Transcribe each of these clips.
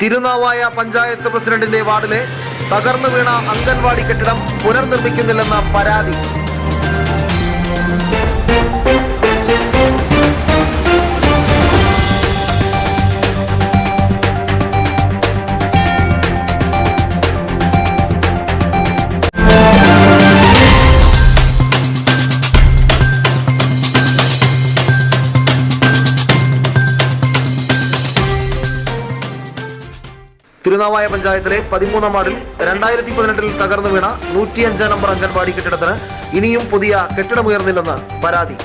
തിരുനാവായ പഞ്ചായത്ത് പ്രസിഡന്റിന്റെ വാർഡിലെ തകർന്നു വീണ അംഗൻവാടി കെട്ടിടം പുനർനിർമ്മിക്കുന്നില്ലെന്ന പരാതി. തിരുനാവായ പഞ്ചായത്തിലെ പതിമൂന്നാം വാർഡിൽ രണ്ടായിരത്തി പതിനെട്ടിൽ തകർന്നു വീണ നൂറ്റിയഞ്ചാം നമ്പർ അംഗൻവാടി കെട്ടിടത്തിന് ഇനിയും പുതിയ കെട്ടിടമുയർന്നില്ലെന്ന് പരാതി.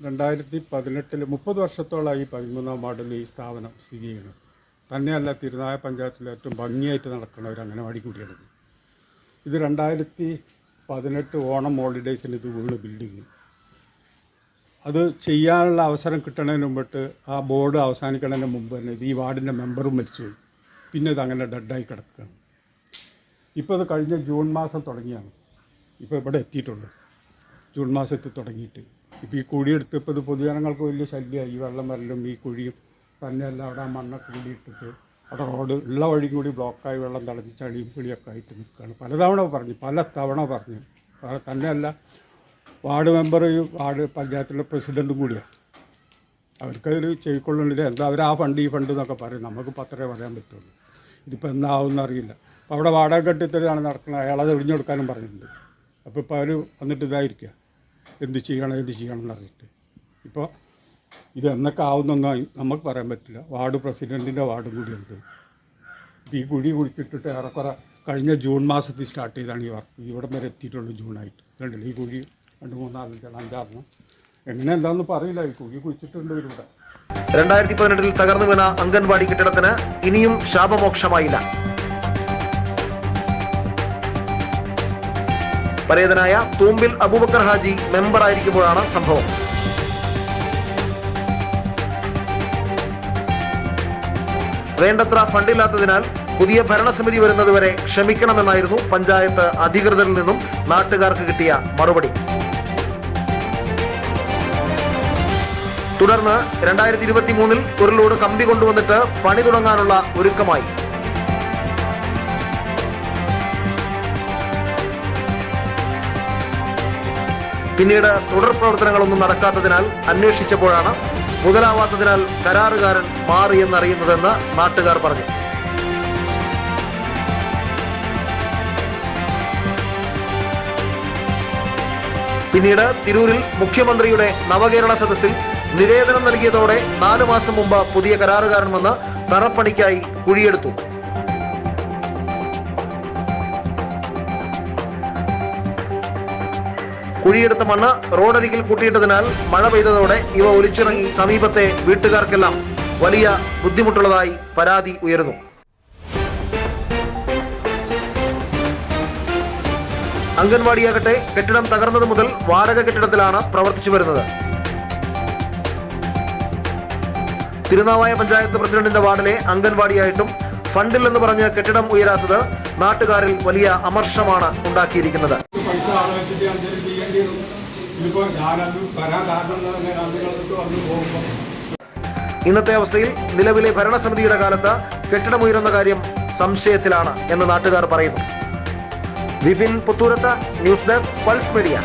രണ്ടായിരത്തി പതിനെട്ടിൽ മുപ്പത് വർഷത്തോളമായി പതിമൂന്നാം വാർഡിൽ ഈ സ്ഥാപനം സ്ഥിതി ചെയ്യുന്നത് തന്നെയല്ല തിരുനായ പഞ്ചായത്തിലെ ഏറ്റവും ഭംഗിയായിട്ട് നടക്കുന്ന ഒരു അംഗനവാടി കൂടിയാണ് ഇത്. രണ്ടായിരത്തി പതിനെട്ട് ഓണം ഹോളിഡേയ്സിന് ഇത് വീണ് ബിൽഡിങ് അത് ചെയ്യാനുള്ള അവസരം കിട്ടണതിന് മുമ്പിട്ട് ആ ബോർഡ് അവസാനിക്കുന്നതിന് മുമ്പ് തന്നെ ഇത് ഈ വാർഡിന്റെ മെമ്പറും മരിച്ചുപോയി. പിന്നെ ഇത് അങ്ങനെ ഡെഡായി കിടക്കുകയാണ്. ഇപ്പോൾ ഇത് കഴിഞ്ഞ ജൂൺ മാസം തുടങ്ങിയാണ്. ഇപ്പോൾ ഇവിടെ എത്തിയിട്ടുണ്ട്. ജൂൺ മാസത്തിൽ തുടങ്ങിയിട്ട്. ഇപ്പോൾ ഈ കുഴിയെടുത്ത് ഇപ്പോൾ ഇത് പൊതുജനങ്ങൾക്ക് വലിയ ശല്യമായി. ഈ വെള്ളം വരലും ഈ കുഴിയും തന്നെയല്ല അവിടെ ആ മണ്ണൊക്കെ കൂടി ഇട്ടിട്ട് അവിടെ റോഡ് ഉള്ള വഴിയും കൂടി ബ്ലോക്കായി വെള്ളം തളഞ്ഞ് ചളിയും പിളിയൊക്കെ ആയിട്ട് നിൽക്കുകയാണ്. പലതവണ പറഞ്ഞു പല തവണ പറഞ്ഞു തന്നെയല്ല വാർഡ് മെമ്പർ വാർഡ് പഞ്ചായത്തിലെ പ്രസിഡന്റും കൂടിയാണ് അവർക്കതിൽ ചെയ്ക്കൊള്ളുന്നില്ല എന്താ അവർ ആ ഫണ്ട് ഈ ഫണ്ട് എന്നൊക്കെ പറയും. നമുക്ക് പത്രമേ പറയാൻ പറ്റുള്ളൂ. ഇതിപ്പോൾ എന്നാവും അറിയില്ല. അപ്പോൾ അവിടെ വാടക കെട്ടിത്തരാണ് നടക്കുന്നത്. അയാളത് ഒഴിഞ്ഞു കൊടുക്കാനും പറഞ്ഞിട്ടുണ്ട്. അപ്പോൾ ഇപ്പോൾ അവർ വന്നിട്ട് ഇതായിരിക്കുക എന്ത് ചെയ്യണം എന്ത് ചെയ്യണം എന്നറിയിട്ട് ഇപ്പോൾ ഇത് എന്നൊക്കെ ആവുന്നൊന്നും നമുക്ക് പറയാൻ പറ്റില്ല. വാർഡ് പ്രസിഡന്റിന്റെ വാർഡും കൂടിയുണ്ട്. ഈ കുഴി കുഴിച്ചിട്ടിട്ട് ഏറെക്കുറെ കഴിഞ്ഞ ജൂൺ മാസത്തിൽ സ്റ്റാർട്ട് ചെയ്താണ് ഈ വർക്ക്. ഇവിടം വരെ എത്തിയിട്ടുള്ളൂ ജൂണായിട്ട് കണ്ടില്ല? ഈ കുഴി രണ്ട് മൂന്നാലഞ്ചാണ് അഞ്ചാറെണ്ണം. എങ്ങനെ എന്താണെന്ന് പറയില്ല. ഈ കുഴി കുഴിച്ചിട്ടുണ്ട് ഇവരിവിടെ. രണ്ടായിരത്തി പതിനെട്ടിൽ തകർന്നു വീണ അംഗൻവാടി കെട്ടിടത്തിന് ഇനിയും ശാപമോക്ഷമായില്ല. പരേതനായ തൂമ്പിൽ അബൂബക്കർ ഹാജി മെമ്പർ ആയിരിക്കുമ്പോഴാണ് സംഭവം. വേണ്ടത്ര ഫണ്ടില്ലാത്തതിനാൽ പുതിയ ഭരണസമിതി വരുന്നതുവരെ ക്ഷമിക്കണമെന്നായിരുന്നു പഞ്ചായത്ത് അധികൃതരിൽ നിന്നും നാട്ടുകാർക്ക് കിട്ടിയ മറുപടി. തുടർന്ന് രണ്ടായിരത്തി ഇരുപത്തി മൂന്നിൽ ഒരു ലോഡ് കമ്പി കൊണ്ടുവന്നിട്ട് പണി തുടങ്ങാനുള്ള ഒരുക്കമായി. പിന്നീട് തുടർ പ്രവർത്തനങ്ങളൊന്നും നടക്കാത്തതിനാൽ അന്വേഷിച്ചപ്പോഴാണ് മുതലാവാത്തതിനാൽ കരാറുകാരൻ മാറിയെന്നറിയുന്നതെന്ന് നാട്ടുകാർ പറഞ്ഞു. പിന്നീട് തിരൂരിൽ മുഖ്യമന്ത്രിയുടെ നവകേരള സദസ്സിൽ നിവേദനം നൽകിയതോടെ നാലു മാസം മുമ്പ് പുതിയ കരാറുകാരൻ വന്ന് തറപ്പണിക്കായി കുഴിയെടുത്തു. കുഴിയെടുത്ത മണ്ണ് റോഡരികിൽ കൂട്ടിയിട്ടതിനാൽ മഴ പെയ്തതോടെ ഇവ ഒലിച്ചിറങ്ങി സമീപത്തെ വീട്ടുകാർക്കെല്ലാം വലിയ ബുദ്ധിമുട്ടുള്ളതായി പരാതി ഉയരുന്നു. അംഗൻവാടിയാകട്ടെ കെട്ടിടം തകർന്നത് മുതൽ വാടക കെട്ടിടത്തിലാണ് പ്രവർത്തിച്ചു വരുന്നത്. തിരുനാവായ പഞ്ചായത്ത് പ്രസിഡന്റിന്റെ വാർഡിലെ അംഗൻവാടിയായിട്ടും ഫണ്ടില്ലെന്ന് പറഞ്ഞ് കെട്ടിടം ഉയരാത്തത് നാട്ടുകാരിൽ വലിയ അമർഷമാണ് ഉണ്ടാക്കിയിരിക്കുന്നത്. ഇന്നത്തെ അവസ്ഥയിൽ നിലവിലെ ഭരണസമിതിയുടെ കാലത്ത് കെട്ടിടമുയരുന്ന കാര്യം സംശയത്തിലാണ് എന്ന് നാട്ടുകാർ പറയുന്നു. Vipin Puthurath news desk pulse media.